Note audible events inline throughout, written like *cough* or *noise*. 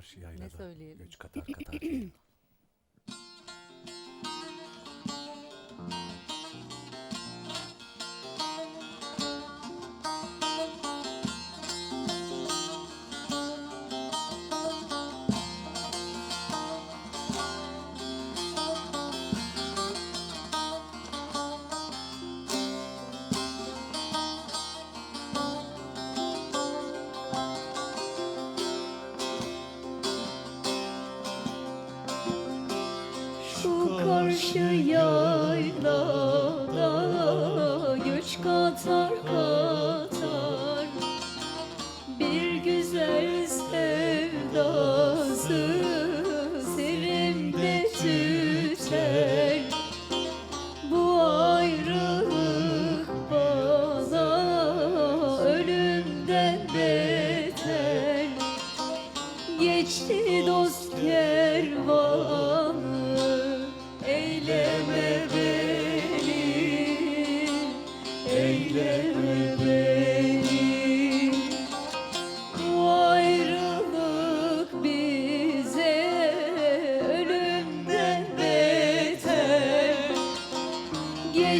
karşı yaylada söyleyelim? göç katar katar. *clears throat* yaylada göç katar katar. Bir güzel sevdası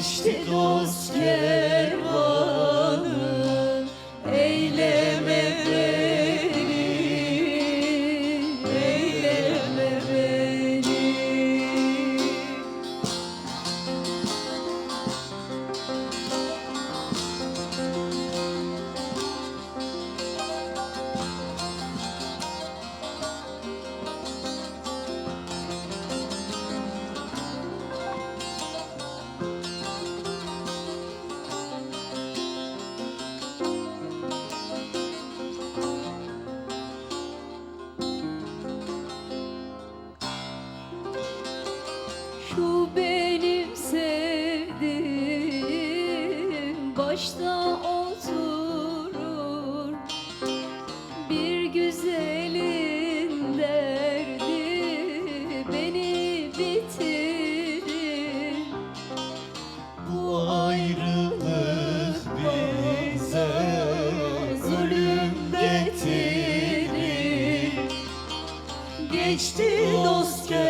Geçti dost kervanı Şu benim sevdiğim. Başta oturur Bir güzelin derdi beni bitirir. Bu ayrılık bize zulüm getirir. Geçti dost kervanı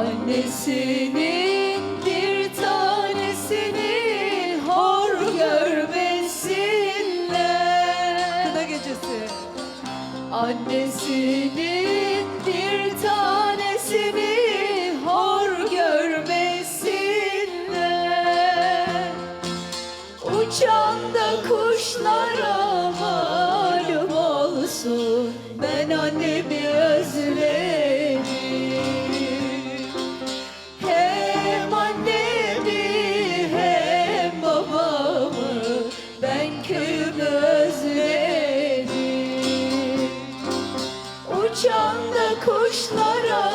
Annesinin bir tanesini hor görmesinler. Kına gecesi. Annesinin bir tanesini hor görmesinler. Uçan da kuşlara malum olsun. Ben annemi Uçan da kuşlara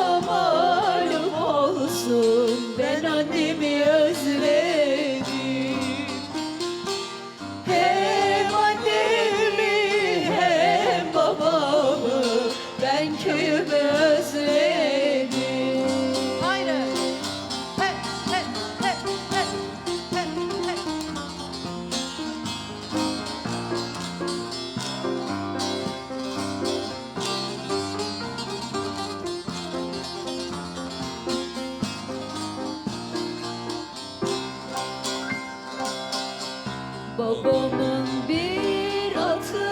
Babamın bir atı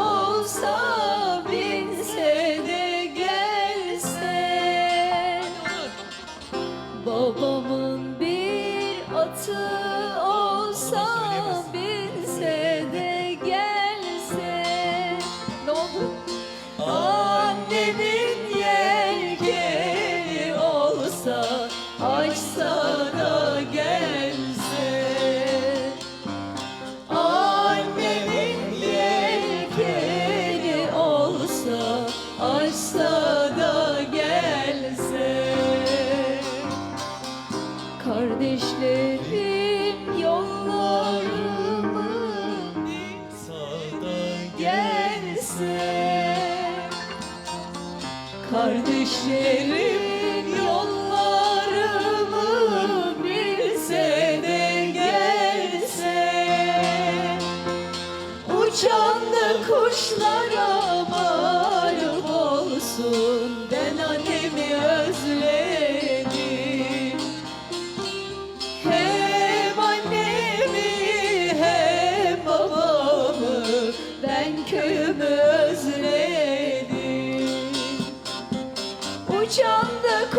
olsa binse de gelse. Babamın bir atı olsa Kardeşlerim yollarımı sağdan gelse Kardeşlerim. Uçan da